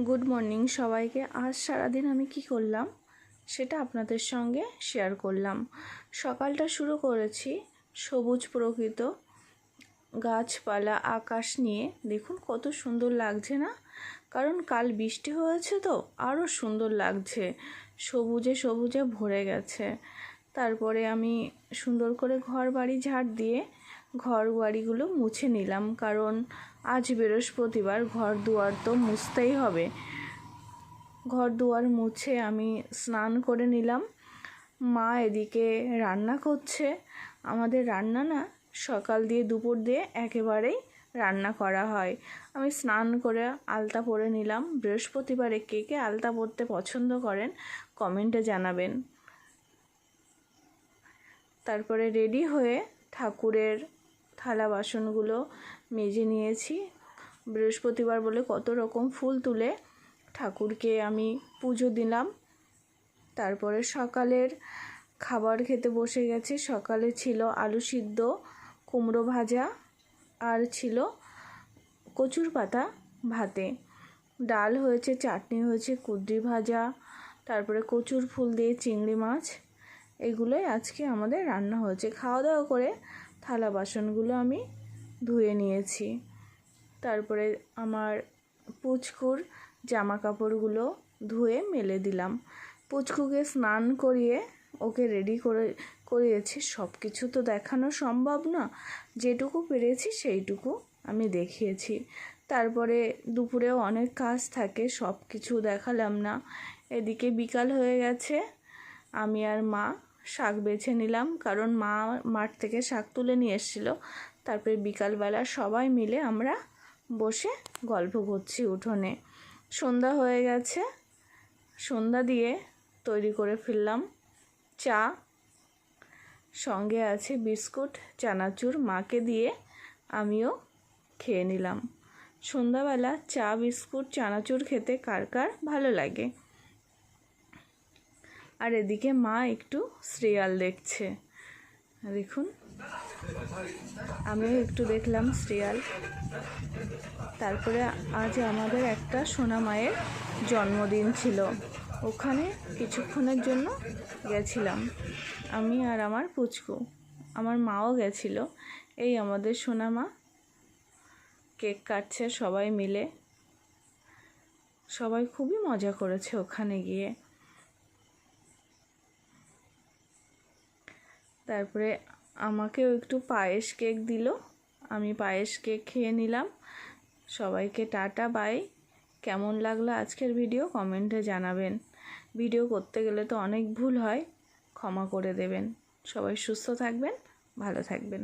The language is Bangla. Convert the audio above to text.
গুড মর্নিং সবাইকে। আজ সারাদিন আমি কি করলাম সেটা আপনাদের সঙ্গে শেয়ার করলাম। সকালটা শুরু করেছি সবুজ প্রকৃত গাছপালা আকাশ নিয়ে। দেখুন কত সুন্দর লাগছে না? কারণ কাল বৃষ্টি হয়েছে তো আরও সুন্দর লাগছে। সবুজে সবুজে ভরে গেছে। তারপরে আমি সুন্দর করে ঘর বাড়ি ঝাড় দিয়ে ঘর বাড়িগুলো মুছে নিলাম। কারণ আজ বৃহস্পতিবার ঘর দুয়ার তো মুছতেই হবে। ঘর দুয়ার মুছে আমি স্নান করে নিলাম। মা এদিকে রান্না করছে। আমাদের রান্না না সকাল দিয়ে দুপুর দিয়ে একেবারেই রান্না করা হয়। আমি স্নান করে আলতা পরে নিলাম। বৃহস্পতিবারে কে কে আলতা পরতে পছন্দ করেন কমেন্টে জানাবেন। তারপরে রেডি হয়ে ঠাকুরের থালা বাসনগুলো মেজে নিয়েছি। বৃহস্পতিবার বলে কত রকম ফুল তুলে ঠাকুরকে আমি পুজো দিলাম। তারপরে সকালের খাবার খেতে বসে গেছি। সকালে ছিল আলু সিদ্ধ, কুমড়ো ভাজা আর ছিল কচুর পাতা ভাতে। ডাল হয়েছে, চাটনি হয়েছে, কুদ্রি ভাজা, তারপরে কচুর ফুল দিয়ে চিংড়ি মাছ। এগুলোই আজকে আমাদের রান্না হয়েছে। খাওয়া দাওয়া করে থালা বাসনগুলো আমি ধুয়ে নিয়েছি। তারপরে আমার পুচকুর জামা কাপড়গুলো ধুয়ে মেলে দিলাম। পুচকুকে স্নান করিয়ে ওকে রেডি করে, করিয়েছি। সব কিছু তো দেখানো সম্ভব না। যেটুকু পেরেছি সেইটুকু আমি দেখিয়েছি। তারপরে দুপুরেও অনেক কাজ থাকে সব কিছু দেখালাম না। এদিকে বিকাল হয়ে গেছে। আমি আর মা শাক বেছে নিলাম, কারণ মা মাঠ থেকে শাক তুলে নিয়ে এসেছিল। তারপরে বিকালবেলা সবাই মিলে আমরা বসে গল্প করছি উঠোনে। সন্ধ্যা হয়ে গেছে। সন্ধ্যা দিয়ে তৈরি করে ফেললাম চা। সঙ্গে আছে বিস্কুট, চানাচুর, মাকে দিয়ে আমিও খেয়ে নিলাম। সন্ধ্যাবেলা চা, বিস্কুট, চানাচুর খেতে কার কার ভালো লাগে? আর এদিকে মা একটু সিরিয়াল দেখছে। দেখুন। আমিও একটু দেখলাম সিরিয়াল তারপরে আজ আমাদের একটা সোনা মায়ের জন্মদিন ছিল। ওখানে কিছুক্ষণের জন্য গেছিলাম। আমি আর আমার পুচকু। আমার মাও গেছিল। এই আমাদের সোনা মা। কেক কাটছে সবাই মিলে। সবাই খুবই মজা করেছে ওখানে গিয়ে। তারপরে আমাকেও একটু পায়েস কেক দিল। আমি পায়েস কেক খেয়ে নিলাম। সবাইকে টাটা, বাই। কেমন লাগল আজকের ভিডিও কমেন্টে জানাবেন। ভিডিও করতে গেলে তো অনেক ভুল হয়, ক্ষমা করে দেবেন। সবাই সুস্থ থাকবেন, ভালো থাকবেন।